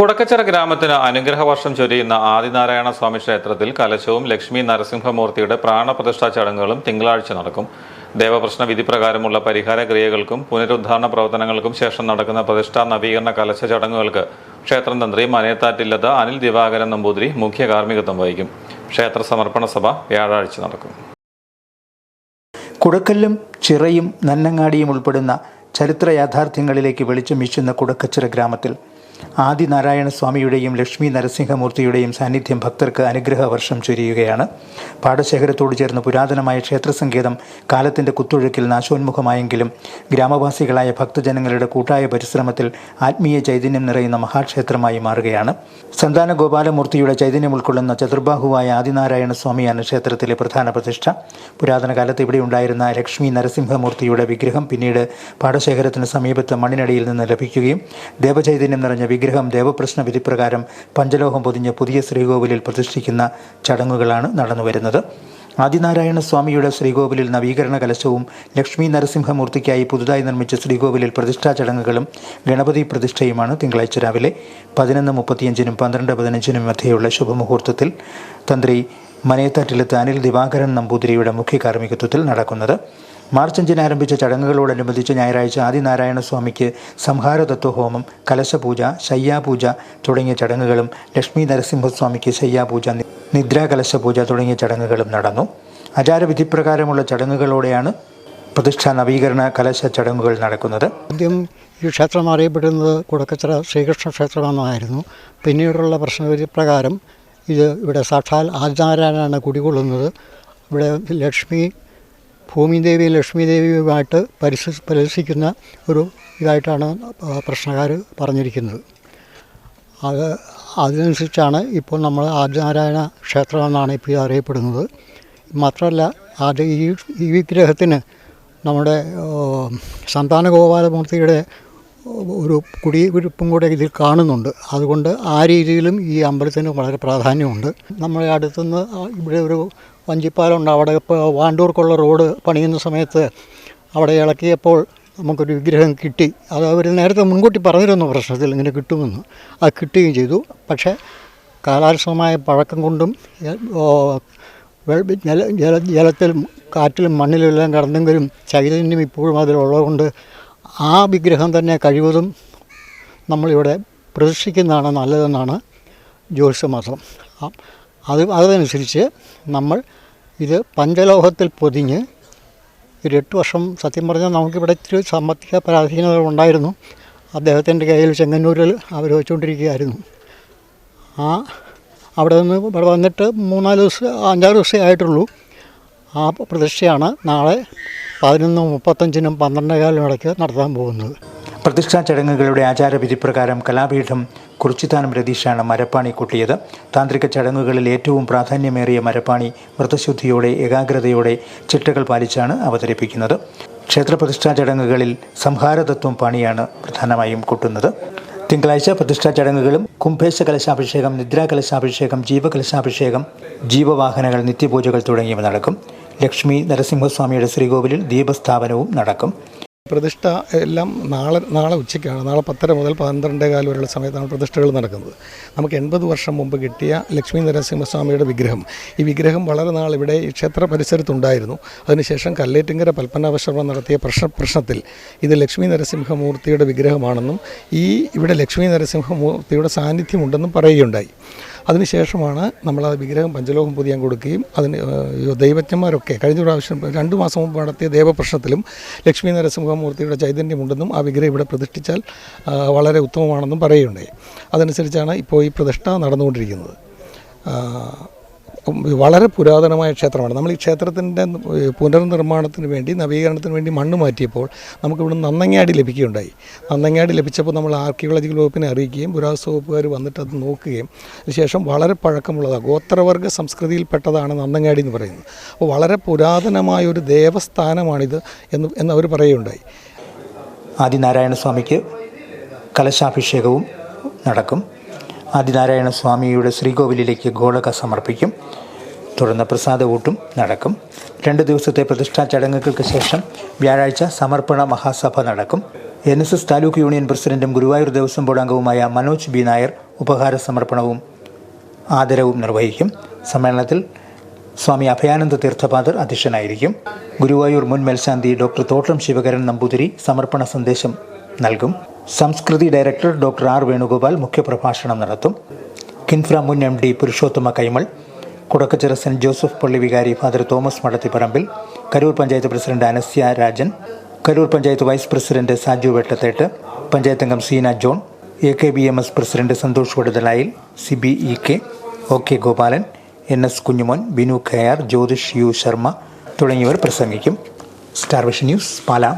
കുടക്കച്ചിറ ഗ്രാമത്തിന് അനുഗ്രഹ വർഷം ചൊരിയുന്ന ആദിനാരായണ സ്വാമി ക്ഷേത്രത്തിൽ കലശവും ലക്ഷ്മി നരസിംഹമൂർത്തിയുടെ പ്രാണപ്രതിഷ്ഠാ ചടങ്ങുകളും തിങ്കളാഴ്ച നടക്കും. ദേവപ്രശ്ന വിധി പ്രകാരമുള്ള പരിഹാര ക്രിയകൾക്കും പുനരുദ്ധാരണ പ്രവർത്തനങ്ങൾക്കും ശേഷം നടക്കുന്ന പ്രതിഷ്ഠാ നവീകരണ കലശ ചടങ്ങുകൾക്ക് ക്ഷേത്രം തന്ത്രി മനയത്താറ്റില്ലത അനിൽ ദിവാകരൻ നമ്പൂതിരി മുഖ്യ കാർമ്മികത്വം വഹിക്കും. ക്ഷേത്ര സമർപ്പണ സഭ വ്യാഴാഴ്ച നടക്കും. കുടക്കല്ലും ചിറയും നന്നങ്ങാടിയും ഉൾപ്പെടുന്ന ചരിത്ര യാഥാർത്ഥ്യങ്ങളിലേക്ക് വെളിച്ചം വീശുന്ന കുടക്കച്ചിറ ഗ്രാമത്തിൽ ആദിനാരായണ സ്വാമിയുടെയും ലക്ഷ്മി നരസിംഹമൂർത്തിയുടെയും സാന്നിധ്യം ഭക്തർക്ക് അനുഗ്രഹ വർഷം ചൊരിയുകയാണ്. പാടശേഖരത്തോട് ചേർന്ന് പുരാതനമായ ക്ഷേത്ര ക്ഷേത്രസങ്കേതം കാലത്തിന്റെ കുത്തൊഴുക്കിൽ നാശോന്മുഖമായെങ്കിലും ഗ്രാമവാസികളായ ഭക്തജനങ്ങളുടെ കൂട്ടായ പരിശ്രമത്തിൽ ആത്മീയ ചൈതന്യം നിറയുന്ന മഹാക്ഷേത്രമായി മാറുകയാണ്. സന്താന ഗോപാലമൂർത്തിയുടെ ചൈതന്യം ഉൾക്കൊള്ളുന്ന ചതുർബാഹുവായ ആദിനാരായണ സ്വാമിയാണ് ക്ഷേത്രത്തിലെ പ്രധാന പ്രതിഷ്ഠ. പുരാതന കാലത്ത് ഇവിടെ ഉണ്ടായിരുന്ന ലക്ഷ്മി നരസിംഹമൂർത്തിയുടെ വിഗ്രഹം പിന്നീട് പാടശേഖരത്തിന് സമീപത്ത് മണ്ണിനടിയിൽ നിന്ന് ലഭിക്കുകയും ദേവചൈതന്യം നിറഞ്ഞ വിഗ്രഹം ദേവപ്രശ്ന വിധിപ്രകാരം പഞ്ചലോഹം പൊതിഞ്ഞ് പുതിയ ശ്രീകോവിലിൽ പ്രതിഷ്ഠിക്കുന്ന ചടങ്ങുകളാണ് നടന്നുവരുന്നത്. ആദിനാരായണ സ്വാമിയുടെ ശ്രീകോവിലിൽ നവീകരണ കലശവും ലക്ഷ്മി നരസിംഹമൂർത്തിക്കായി പുതുതായി നിർമ്മിച്ച ശ്രീകോവിലിൽ പ്രതിഷ്ഠാ ചടങ്ങുകളും ഗണപതി പ്രതിഷ്ഠയുമാണ് തിങ്കളാഴ്ച രാവിലെ പതിനൊന്ന് മുപ്പത്തിയഞ്ചിനും പന്ത്രണ്ട് പതിനഞ്ചിനും മധ്യയുള്ള ശുഭമുഹൂർത്തത്തിൽ തന്ത്രി മനയത്താറ്റിലത്ത് അനിൽ ദിവാകരൻ നമ്പൂതിരിയുടെ മുഖ്യ കാർമ്മികത്വത്തിൽ നടക്കുന്നത്. മാർച്ച് അഞ്ചിന് ആരംഭിച്ച ചടങ്ങുകളോടനുബന്ധിച്ച് ഞായറാഴ്ച ആദിനാരായണ സ്വാമിക്ക് സംഹാരതത്വഹോമം കലശപൂജ ശയ്യാപൂജ തുടങ്ങിയ ചടങ്ങുകളും ലക്ഷ്മി നരസിംഹസ്വാമിക്ക് ശയ്യാപൂജ നിദ്രാ നിദ്രാകലശപൂജ തുടങ്ങിയ ചടങ്ങുകളും നടന്നു. ആചാരവിധിപ്രകാരമുള്ള ചടങ്ങുകളോടെയാണ് പ്രതിഷ്ഠാ നവീകരണ കലശ ചടങ്ങുകൾ നടക്കുന്നത്. ആദ്യം ഈ ക്ഷേത്രം അറിയപ്പെടുന്നത് കുടക്കച്ചിറ ശ്രീകൃഷ്ണ ക്ഷേത്രമെന്നായിരുന്നു പിന്നീടുള്ള പ്രശ്നവിധി പ്രകാരം ഇത് ഇവിടെ സാക്ഷാൽ ആദിനാരായണനാണ് കുടികൊള്ളുന്നത്. ഇവിടെ ലക്ഷ്മി ഭൂമിദേവി ലക്ഷ്മി ദേവിയുമായിട്ട് പരിസ പരിഹസിക്കുന്ന ഒരു ഇതായിട്ടാണ് പ്രശ്നക്കാർ പറഞ്ഞിരിക്കുന്നത്. അത് അതിനനുസരിച്ചാണ് ഇപ്പോൾ നമ്മൾ ആദിനാരായണ ക്ഷേത്രം എന്നാണ് ഇപ്പോൾ ഇത് അറിയപ്പെടുന്നത്. മാത്രമല്ല അത് ഈ ഈ വിഗ്രഹത്തിന് നമ്മുടെ സന്താന ഗോപാലമൂർത്തിയുടെ ഒരു കുടിയിരിപ്പും കൂടെ ഇതിൽ കാണുന്നുണ്ട്. അതുകൊണ്ട് ആ രീതിയിലും ഈ അമ്പലത്തിന് വളരെ പ്രാധാന്യമുണ്ട്. നമ്മുടെ അടുത്തുനിന്ന് ഇവിടെ ഒരു വഞ്ചിപ്പാലമുണ്ട് അവിടെ ഇപ്പോൾ വാണ്ടൂർക്കുള്ള റോഡ് പണിയുന്ന സമയത്ത് അവിടെ ഇളക്കിയപ്പോൾ നമുക്കൊരു വിഗ്രഹം കിട്ടി. അത് അവർ നേരത്തെ മുൻകൂട്ടി പറഞ്ഞിരുന്നു പ്രശ്നത്തിൽ ഇങ്ങനെ കിട്ടുമെന്ന്. അത് കിട്ടുകയും ചെയ്തു. പക്ഷേ കാലാനുസൃതമായ പഴക്കം കൊണ്ടും ജല ജല ജലത്തിലും കാറ്റിലും മണ്ണിലെല്ലാം കിടന്നെങ്കിലും ചൈതന്യം ഇപ്പോഴും അതിലുള്ളതുകൊണ്ട് ആ വിഗ്രഹം തന്നെ കഴിവതും നമ്മളിവിടെ പ്രതിഷ്ഠിക്കുന്നതാണ് നല്ലതെന്നാണ് ജ്യോതിഷമാസം അത് അതനുസരിച്ച് നമ്മൾ ഇത് പഞ്ചലോഹത്തിൽ പൊതിഞ്ഞ് ഒരു എട്ട് വർഷം സത്യം പറഞ്ഞാൽ നമുക്കിവിടെ ഇത്തിരി സാമ്പത്തിക പരാധീനതകൾ ഉണ്ടായിരുന്നു. അദ്ദേഹത്തിന്റെ കയ്യിൽ ചെങ്ങന്നൂരിൽ അവർ വെച്ചുകൊണ്ടിരിക്കുകയായിരുന്നു ആ അവിടെ നിന്ന് ഇവിടെ വന്നിട്ട് മൂന്നാൽ ദിവസം അഞ്ചാറ് ദിവസമേ ആയിട്ടുള്ളൂ. ആ പ്രതിഷ്ഠയാണ് നാളെ പതിനൊന്ന് മുപ്പത്തഞ്ചിനും പന്ത്രണ്ടേകാലും ഇടയ്ക്ക് നടത്താൻ പോകുന്നത്. പ്രതിഷ്ഠാ ചടങ്ങുകളുടെ ആചാരവിധി പ്രകാരം കലാപീഠം കുറിച്ചിത്താനം രതീഷാണ് മരപ്പാണി കൊട്ടിയത്. താന്ത്രിക ചടങ്ങുകളിൽ ഏറ്റവും പ്രാധാന്യമേറിയ മരപ്പാണി വ്രതശുദ്ധിയോടെ ഏകാഗ്രതയോടെ ചിട്ടകൾ പാലിച്ചാണ് അവതരിപ്പിക്കുന്നത്. ക്ഷേത്രപ്രതിഷ്ഠാ ചടങ്ങുകളിൽ സംഹാരതത്വം പണിയാണ് പ്രധാനമായും കൊട്ടുന്നത്. തിങ്കളാഴ്ച പ്രതിഷ്ഠാ ചടങ്ങുകളും കുംഭേശ കലശാഭിഷേകം നിദ്രാകലശാഭിഷേകം ജീവകലശാഭിഷേകം ജീവവാഹനങ്ങൾ നിത്യപൂജകൾ തുടങ്ങിയവ നടക്കും. ലക്ഷ്മി നരസിംഹസ്വാമിയുടെ ശ്രീകോവിലിൽ ദീപസ്ഥാപനവും നടക്കും. പ്രതിഷ്ഠ എല്ലാം നാളെ നാളെ ഉച്ചയ്ക്കാണ്. നാളെ പത്തര മുതൽ പന്ത്രണ്ടേ കാലം വരെയുള്ള സമയത്താണ് പ്രതിഷ്ഠകൾ നടക്കുന്നത്. നമുക്ക് എൺപത് വർഷം മുമ്പ് കിട്ടിയ ലക്ഷ്മി നരസിംഹസ്വാമിയുടെ വിഗ്രഹം. ഈ വിഗ്രഹം വളരെ നാൾ ഇവിടെ ഈ ക്ഷേത്ര പരിസരത്തുണ്ടായിരുന്നു. അതിനുശേഷം കല്ലേറ്റിങ്കര പൽപ്പനാഭശ്രമം നടത്തിയ പ്രശ്ന പ്രശ്നത്തിൽ ഇത് ലക്ഷ്മി നരസിംഹമൂർത്തിയുടെ വിഗ്രഹമാണെന്നും ഈ ഇവിടെ ലക്ഷ്മി നരസിംഹമൂർത്തിയുടെ സാന്നിധ്യമുണ്ടെന്നും പറയുകയുണ്ടായി. അതിനുശേഷമാണ് ആ വിഗ്രഹം പഞ്ചലോകം പൊതിയാൻ കൊടുക്കുകയും അതിന് ദൈവജ്ഞന്മാരൊക്കെ കഴിഞ്ഞ പ്രാവശ്യം രണ്ട് മാസം മുമ്പ് നടത്തിയ ദേവപ്രശ്നത്തിലും ലക്ഷ്മി നരസിംഹമൂർത്തിയുടെ ചൈതന്യമുണ്ടെന്നും ആ വിഗ്രഹം ഇവിടെ പ്രതിഷ്ഠിച്ചാൽ വളരെ ഉത്തമമാണെന്നും പറയുകയുണ്ടായി. അതനുസരിച്ചാണ് ഇപ്പോൾ ഈ പ്രതിഷ്ഠ നടന്നുകൊണ്ടിരിക്കുന്നത്. വളരെ പുരാതനമായ ക്ഷേത്രമാണ്. നമ്മൾ ഈ ക്ഷേത്രത്തിന്റെ പുനർനിർമ്മാണത്തിന് വേണ്ടി നവീകരണത്തിന് വേണ്ടി മണ്ണ് മാറ്റിയപ്പോൾ നമുക്കിവിടെ നന്നങ്ങാടി ലഭിക്കുകയുണ്ടായി. നന്നങ്ങാടി ലഭിച്ചപ്പോൾ നമ്മൾ ആർക്കിയോളജിക്കൽ വകുപ്പിനെ അറിയിക്കുകയും പുരാവസ്തു വകുപ്പുകാർ വന്നിട്ട് അത് നോക്കുകയും അതിനുശേഷം വളരെ പഴക്കമുള്ളതാണ് ഗോത്രവർഗ സംസ്കൃതിയിൽപ്പെട്ടതാണ് നന്നങ്ങാടി എന്ന് പറയുന്നത്. അപ്പോൾ വളരെ പുരാതനമായ ഒരു ദേവസ്ഥാനമാണിത് എന്ന് എന്ന് അവർ പറയുകയുണ്ടായി. ആദിനാരായണ സ്വാമിക്ക് കലശാഭിഷേകവും നടക്കും. ആദിനാരായണ സ്വാമിയുടെ ശ്രീകോവിലിലേക്ക് ഗോളക സമർപ്പിക്കും. തുടർന്ന് പ്രസാദ ഊട്ടും നടക്കും. രണ്ട് ദിവസത്തെ പ്രതിഷ്ഠാ ചടങ്ങുകൾക്ക് ശേഷം വ്യാഴാഴ്ച സമർപ്പണ മഹാസഭ നടക്കും. N S S taluk union പ്രസിഡന്റും ഗുരുവായൂർ ദേവസ്വം ബോർഡ് അംഗവുമായ മനോജ് ബി. നായർ ഉപഹാര സമർപ്പണവും ആദരവും നിർവഹിക്കും. സമ്മേളനത്തിൽ സ്വാമി അഭയാനന്ദ തീർത്ഥപാദർ അധ്യക്ഷനായിരിക്കും. ഗുരുവായൂർ മുൻ മേൽശാന്തി ഡോക്ടർ തോട്ടം ശിവകരൻ നമ്പൂതിരി സമർപ്പണ സന്ദേശം നൽകും. Samskriti director doctor R Venugopal മുഖ്യപ്രഭാഷണം നടത്തും. കിൻഫ്ര മുൻ M D Purushothama Kaimal Kudakkachira saint Joseph പള്ളി വികാരി father Thomas Madathipparambil Karoor panchayat president Anasya Rajan Karoor panchayat vice president Saju Vettathettu panchayat അംഗം Seena John A K B M S president Santhosh Vaduthalayil C B E K O K Gopalan N S Kunjumon Binu Khayar Jyothish U Sharma തുടങ്ങിയവർ പ്രസംഗിക്കും. Star vision news Pala.